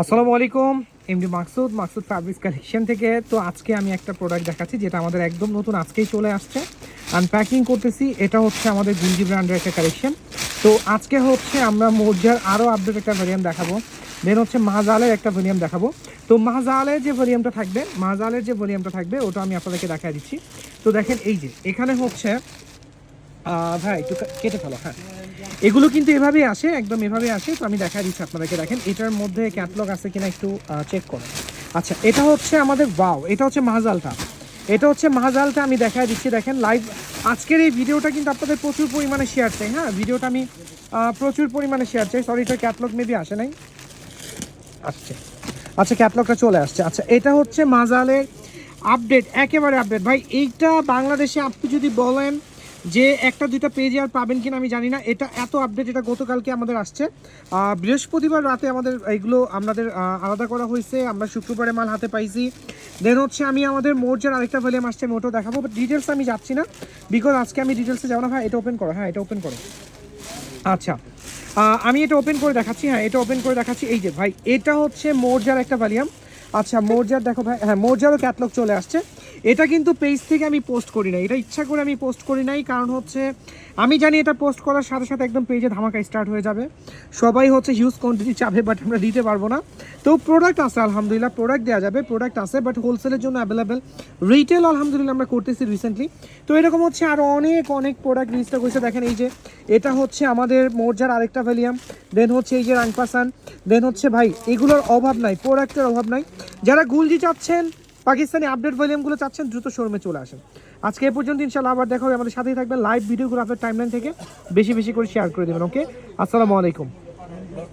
আসসালামু আলাইকুম MD Maksud Maksud fabrics collection থেকে। তো আজকে আমি একটা প্রোডাক্ট দেখাচ্ছি যেটা আমাদের একদম নতুন আজকেই চলে আসছে। আনপ্যাকিং করতেছি, এটা হচ্ছে আমাদের গুঞ্জি ব্র্যান্ডের একটা কালেকশন তো আজকে হচ্ছে আমরা মোর্জার আরও আপডেট একটা ভ্যারিয়াম দেখাবো। দেন হচ্ছে মাহাজালের একটা ভ্যারিয়াম দেখাবো। তো মাহাজালের যে ভ্যারিয়ামটা থাকবে মাহাজালের যে ভ্যারিয়ামটা থাকবে, ওটা আমি আপনাদেরকে দেখা দিচ্ছি। তো দেখেন এই যে, এখানে হচ্ছে ভাই, একটু কেটে ফেলো হ্যাঁ। এগুলো কিন্তু এভাবেই আসে, একদম এভাবে আসে। তো আমি দেখা দিচ্ছি আপনাদেরকে, দেখেন, এটার মধ্যে ক্যাটলগ আছে কিনা একটু চেক করুন। আচ্ছা এটা হচ্ছে আমাদের বাও এটা হচ্ছে মাহাজালটা। এটা হচ্ছে মাহাজালটা, আমি দেখা দিচ্ছি, দেখেন লাইভ আজকের এই ভিডিওটা কিন্তু আপনাদের প্রচুর পরিমাণে শেয়ার চাই হ্যাঁ? ভিডিওটা আমি প্রচুর পরিমাণে শেয়ার চাই। সরি এটার ক্যাটলগ মেবি আসে নাই। আসছে। আচ্ছা ক্যাটলগটা চলে আসছে। আচ্ছা এটা হচ্ছে মাজালের আপডেট একেবারে আপডেট ভাই, এইটা বাংলাদেশে আপনি যদি বলেন যে একটা, দুইটা পেজে আর পাবেন কিনা আমি জানি না। এটা এত আপডেট এটা গতকালকে আমাদের আসছে। বৃহস্পতিবার রাতে আমাদের এইগুলো আমাদের আলাদা করা হয়েছে। আমরা শুক্রবারে মাল হাতে পাইছি। দেন হচ্ছে আমি আমাদের মোর্চার আরেকটা ভলিউম আসছে, আমি ওটাও দেখাবো বাট ডিটেলস আমি যাচ্ছি না বিকজ আজকে আমি ডিটেলসে যাব না। ভাই এটা ওপেন করো হ্যাঁ এটা ওপেন করো। আচ্ছা আমি এটা ওপেন করে দেখাচ্ছি হ্যাঁ এটা ওপেন করে দেখাচ্ছি। এই যে ভাই, এটা হচ্ছে মোর্জার একটা ভলিউম আচ্ছা মোর্জার দেখো ভাই হ্যাঁ মোর্জারও ক্যাটলগ চলে আসছে। এটা কিন্তু পেজ থেকে আমি পোস্ট করি নাই। এটা ইচ্ছা করে আমি পোস্ট করি নাই, কারণ হচ্ছে আমি জানি এটা পোস্ট করার সাথে সাথে একদম পেজে ধামাকা স্টার্ট হয়ে যাবে। সবাই হচ্ছে হিউজ কোয়ান্টিটি চাবে বাট আমরা দিতে পারব না। তো প্রোডাক্ট আছে, আলহামদুলিল্লাহ প্রোডাক্ট দেওয়া যাবে প্রোডাক্ট আছে বাট হোলসেলের জন্য অ্যাভেলেবেল রিটেল আলহামদুলিল্লাহ আমরা করতেছি রিসেন্টলি তো এরকম হচ্ছে আরও অনেক অনেক প্রোডাক্ট রিজিস্টার করেছে দেখেন, এই যে এটা হচ্ছে আমাদের মোর্জার আরেকটা ভ্যালিয়াম দেন হচ্ছে এই যে রাংপাসান দেন হচ্ছে ভাই, এগুলোর অভাব নাই প্রোডাক্টের অভাব নাই। যারা গুলজি চাচ্ছেন পাকিস্তানি আপডেট ভলিউমগুলো চাচ্ছেন, দ্রুত শোরুমে চলে আসেন। আজকে এ পর্যন্ত ইনশাল্লাহ আবার দেখা হবে। আমাদের সাথেই থাকবেন। লাইভ ভিডিওগুলো আপনার টাইমলাইন থেকে বেশি বেশি করে শেয়ার করে দেবেন ওকে আসসালামু আলাইকুম।